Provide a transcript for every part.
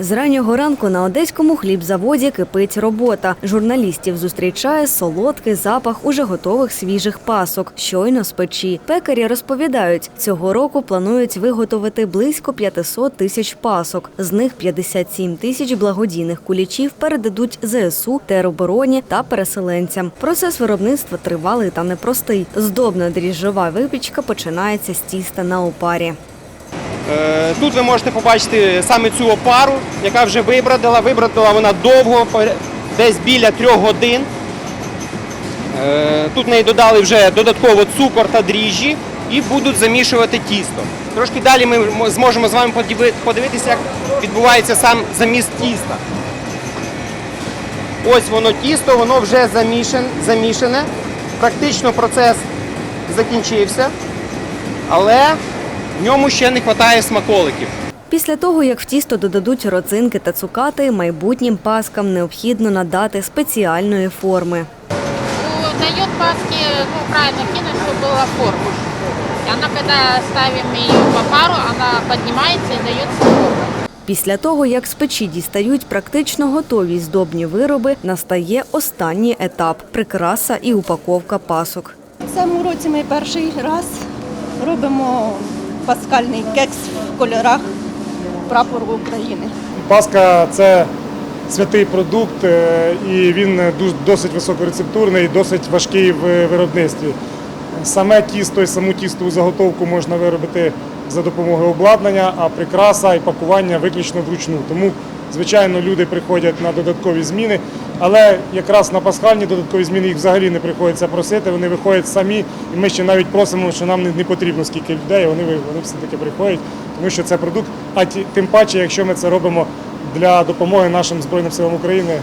З раннього ранку на одеському хлібзаводі кипить робота. Журналістів зустрічає солодкий запах уже готових свіжих пасок, щойно з печі. Пекарі розповідають, цього року планують виготовити близько 500 тисяч пасок. З них 57 тисяч благодійних кулічів передадуть ЗСУ, теробороні та переселенцям. Процес виробництва тривалий та непростий. Здобна дріжджова випічка починається з тіста на опарі. Е, Тут ви можете побачити саме цю опару, яка вже вибродила. Вибродила вона довго, десь біля трьох годин. Е, Тут неї додали вже додатково цукор та дріжджі і будуть замішувати тісто. Трошки далі ми зможемо з вами подивитися, як відбувається сам заміст тіста. Ось воно тісто, воно вже замішане. Практично процес закінчився, але в ньому ще не вистачає смаколиків. Після того, як в тісто додадуть родзинки та цукати, майбутнім паскам необхідно надати спеціальної форми. Дает паски, ну, правильно кинуть, чтобы была форма. И она, когда ставим ее по пару, она поднимается и дается форма. Після того, як з печі дістають практично готові здобні вироби, настає останній етап прикраса і упаковка пасок. В цьому році ми перший раз робимо паскальний кекс в кольорах прапору України. Паска це святий продукт, е, і він досить високорецептурний, досить важкий в виробництві. Саме тісто і саму тістову заготовку можна виробити за допомогою обладнання, а прикраса і пакування виключно вручну. Тому, звичайно, люди приходять на додаткові зміни, але якраз на пасхальні додаткові зміни їх взагалі не приходиться просити. Вони виходять самі, і ми ще навіть просимо, що нам не- потрібно скільки людей. Вони вони все таки приходять, тому що це продукт. А тим паче, якщо ми це робимо для допомоги нашим збройним силам України,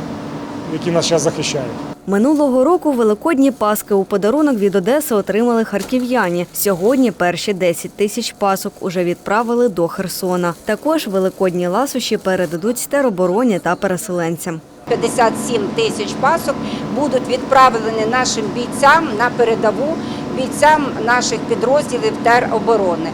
які нас зараз захищають. Минулого року великодні паски у подарунок від Одеси отримали харків'яні. Сьогодні перші 10 тисяч пасок уже відправили до Херсона. Також великодні ласощі передадуть теробороні та переселенцям. 57 тисяч пасок будуть відправлені нашим бійцям на передову, бійцям наших підрозділів тероборони.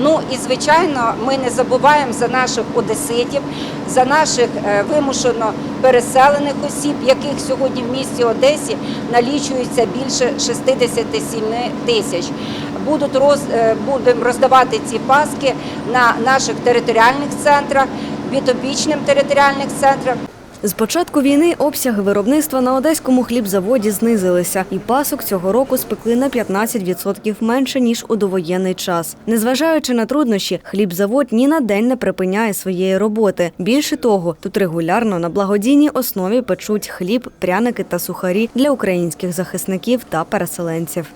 Ну і звичайно, ми не забуваємо за наших одеситів, за наших е, вимушено переселених осіб, яких сьогодні в місті Одесі налічується більше 67 тисяч. Будуть роз, е, будемо роздавати ці паски на наших територіальних центрах, відопічним територіальних центрах. З початку війни обсяги виробництва на одеському хлібзаводі знизилися, і пасок цього року спекли на 15% менше ніж у довоєнний час. Незважаючи на труднощі, хлібзавод ні на день не припиняє своєї роботи. Більше того, тут регулярно на благодійній основі печуть хліб, пряники та сухарі для українських захисників та переселенців.